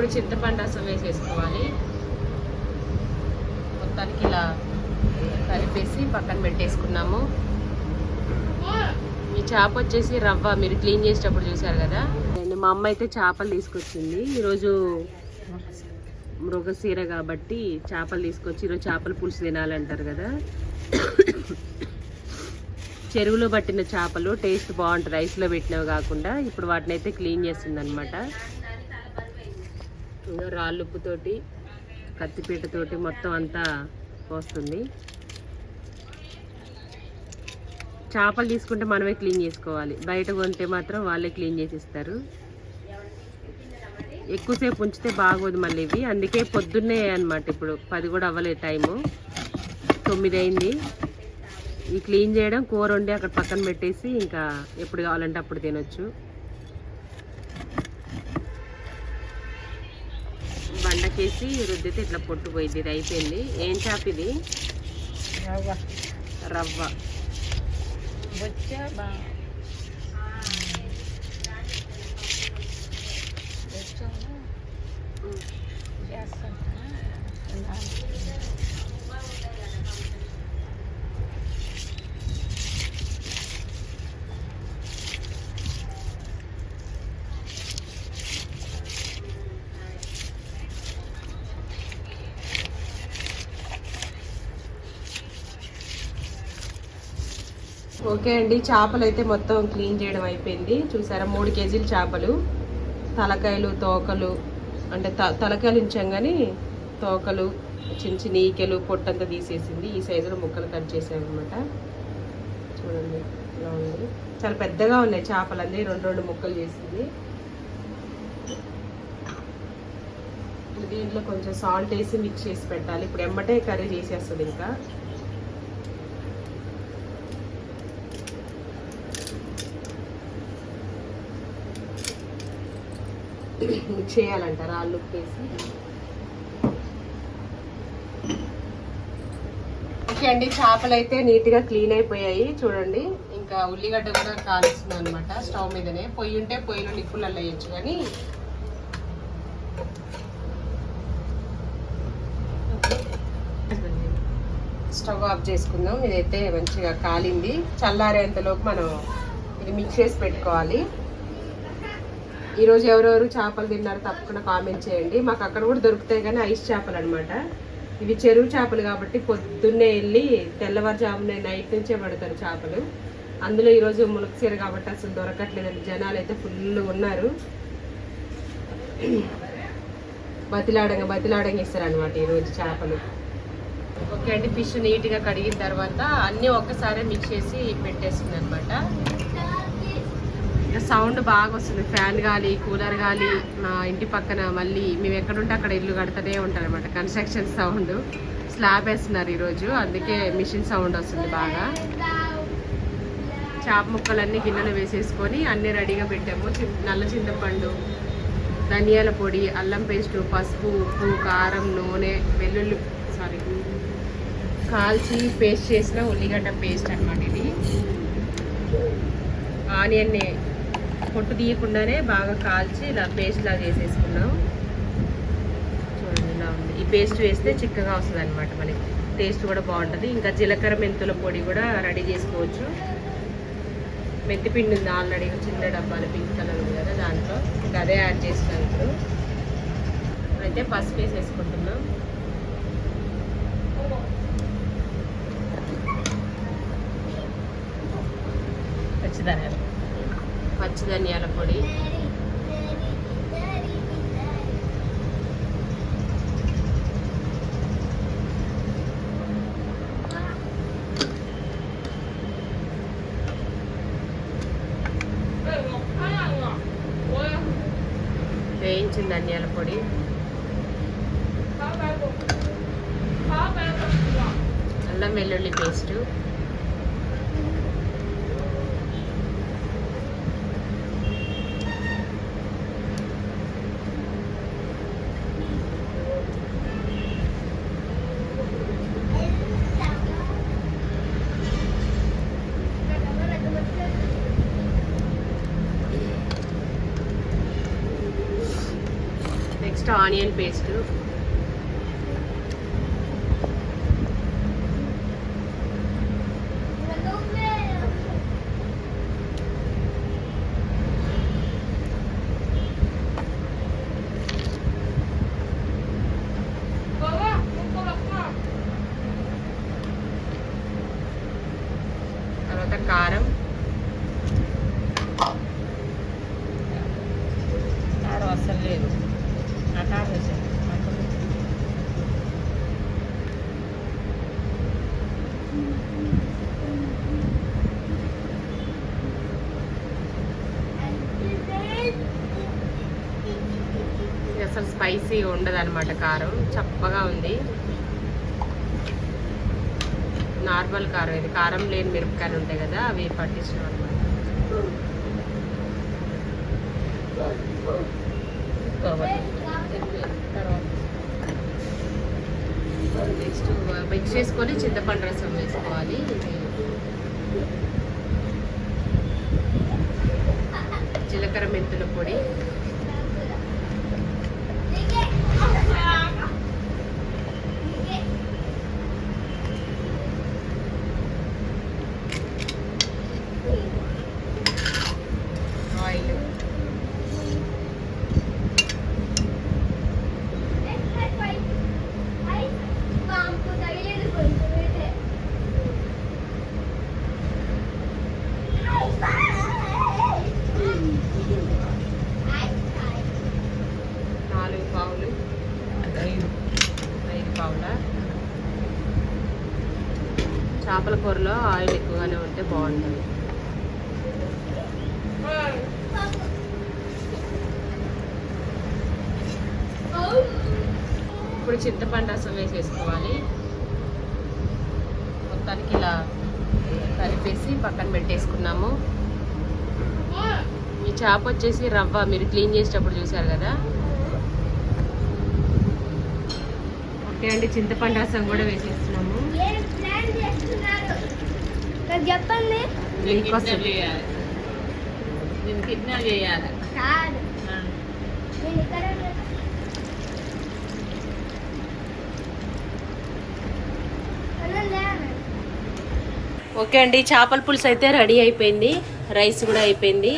ఇప్పుడు చింతపండు రసం వేసేసుకోవాలి. మొత్తానికి ఇలా కలిపేసి పక్కన పెట్టేసుకున్నాము. ఈ చేప వచ్చేసి రవ్వ మీరు క్లీన్ చేసేటప్పుడు చూసారు కదా? అండ్ మా అమ్మ అయితే చేపలు తీసుకొచ్చింది. ఈరోజు మృగశీర కాబట్టి చేపలు తీసుకొచ్చి ఈరోజు చేపల పులుసు తినాలంటారు కదా? చెరువులో పట్టిన చేపలు టేస్ట్ బాగుంటుంది. రైస్లో పెట్టినవి కాకుండా ఇప్పుడు వాటిని అయితే క్లీన్ చేస్తుంది అనమాట రాళ్ళుప్పుతోటి కత్తిపీటతోటి మొత్తం అంతా పోస్తుంది. చేపలు తీసుకుంటే మనమే క్లీన్ చేసుకోవాలి. బయట కొంటే మాత్రం వాళ్ళే క్లీన్ చేసి ఇస్తారు. ఎక్కువసేపు ఉంచితే బాగోదు మళ్ళీ ఇవి. అందుకే పొద్దున్నే అనమాట ఇప్పుడు. పది కూడా అవ్వలేదు టైము. తొమ్మిది అయింది. ఈ క్లీన్ చేయడం కూర వండి అక్కడ పక్కన పెట్టేసి ఇంకా ఎప్పుడు కావాలంటే అప్పుడు తినొచ్చు. బండకేసి రుద్దితే ఇట్లా పొట్టు పోయింది ఇది అయిపోయింది. ఏం చేప ఇది? రవ్వ. రవ్వ. ఓకే అండి. చేపలు అయితే మొత్తం క్లీన్ చేయడం అయిపోయింది. చూసారా? మూడు కేజీలు చేపలు. తలకాయలు తోకలు అంటే త తలకాయలు ఉంచాం కానీ తోకలు చిన్న చిన్న ఈకెలు పొట్టంతా తీసేసింది. ఈ సైజులో ముక్కలు కట్ చేసామన్నమాట చూడండి ఇలా ఉంది. చాలా పెద్దగా ఉన్నాయి చేపలు అన్నీ రెండు రెండు ముక్కలు చేసింది. దీంట్లో కొంచెం సాల్ట్ వేసి మిక్స్ చేసి పెట్టాలి. ఇప్పుడు ఎమ్మటే కర్రీ చేసేస్తుంది ఇంకా. చేయాలంట రాళ్ళు ఉప్పు వేసి. ఓకే అండి చేపలు అయితే నీట్గా క్లీన్ అయిపోయాయి. చూడండి ఇంకా ఉల్లిగడ్డ కూడా కాలుస్తుంది అనమాట స్టవ్ మీదనే. పొయ్యి ఉంటే పొయ్యిలో నిప్పులలో వేయచ్చు కానీ. స్టవ్ ఆఫ్ చేసుకుందాం. ఇదైతే మంచిగా కాలింది. చల్లారేంతలోపు మనం ఇది మిక్స్ చేసి పెట్టుకోవాలి. ఈరోజు ఎవరెవరు చేపలు తిన్నారో తప్పకుండా కామెంట్ చేయండి. మాకు అక్కడ కూడా దొరుకుతాయి కానీ ఐస్ చేపలు అనమాట ఇవి చెరువు చేపలు కాబట్టి పొద్దున్నే వెళ్ళి తెల్లవారుజామునే నైట్ నుంచే పడతారు చేపలు. అందులో ఈరోజు మునగసీర కాబట్టి అసలు దొరకట్లేదండి. జనాలు అయితే ఫుల్ ఉన్నారు. బతిలాడంగా బతిలాడంగా ఇస్తారు అనమాట ఈరోజు చేపలు. ఓకే అండి ఫిష్ నీట్గా కడిగిన తర్వాత అన్నీ ఒక్కసారే మిక్స్ చేసి పెట్టేస్తుంది అనమాట సౌండ్ బాగా వస్తుంది ఫ్యాన్ గాలి కూలర్ గాలి మా ఇంటి పక్కన మళ్ళీ మేము ఎక్కడుంటే అక్కడ ఇల్లు కడతానే ఉంటారు అనమాట కన్స్ట్రక్షన్ సౌండ్ స్లాబ్ వేస్తున్నారు ఈరోజు. అందుకే మిషన్ సౌండ్ వస్తుంది బాగా. చేప ముక్కలన్నీ గిన్నెలో వేసేసుకొని అన్నీ రెడీగా పెట్టాము. నల్ల చింతపండు ధనియాల పొడి అల్లం పేస్టు పసుపు ఉప్పు కారం నూనె వెల్లుల్లి సారీ కాల్చి పేస్ట్ చేసిన ఉల్లిగడ్డ పేస్ట్ అనమాట ఇది. ఆనియన్ని పొట్టు తీయకుండానే బాగా కాల్చి ఇలా పేస్ట్ లాగా చేసేసుకున్నాం. చూడండి ఇలా ఉంది. ఈ పేస్ట్ వేస్తే చిక్కగా వస్తుంది అనమాట మనకి. టేస్ట్ కూడా బాగుంటుంది. ఇంకా జీలకర్ర మెంతుల పొడి కూడా రెడీ చేసుకోవచ్చు. మెంతి పిండి ఉంది ఆల్రెడీ చిన్న డబ్బాలు పింక్ కలర్ ఉంది కదా దాంట్లో. ఇంకా అదే యాడ్ చేస్తున్నాం ఇప్పుడు. అయితే పసుపు వేసేసుకుంటున్నాం. పచ్చిధనియాల పచ్చి ధనియాల పొడి. వేయించిన ధనియాల పొడి. అల్లం వెల్లుల్లి పేస్టు. Next onion paste. తర్వాత కారం కారం అస్సలు లేదు ఆ కారం వేసాను ఇది అసలు స్పైసీ ఉండదన్నమాట కారం. చప్పగా ఉంది. నార్మల్ కారం ఇది. కారం లేని మిరపకాయలు ఉంటాయి కదా అవి పట్టించడం అనమాట నెక్స్ట్ మిక్స్ చేసుకొని చింతపండు రసం వేసుకోవాలి. జీలకర్ర మెంతుల పొడి. చేపల కూరలో ఆయిల్ ఎక్కువగానే ఉంటే బాగుంటుంది. ఇప్పుడు చింతపండు రసం వేసేసుకోవాలి. మొత్తానికి ఇలా కలిపేసి పక్కన పెట్టేసుకున్నాము. ఈ చేప వచ్చేసి రవ్వ మీరు క్లీన్ చేసేటప్పుడు చూసారు కదా? ఓకే అండి చింతపండు రసం కూడా వేసేస్తున్నాము. చెప్పండి. కిడ్నాప్. చేయాలి. ఓకే అండి చేపల పులుసు అయితే రెడీ అయిపోయింది. రైస్ కూడా అయిపోయింది.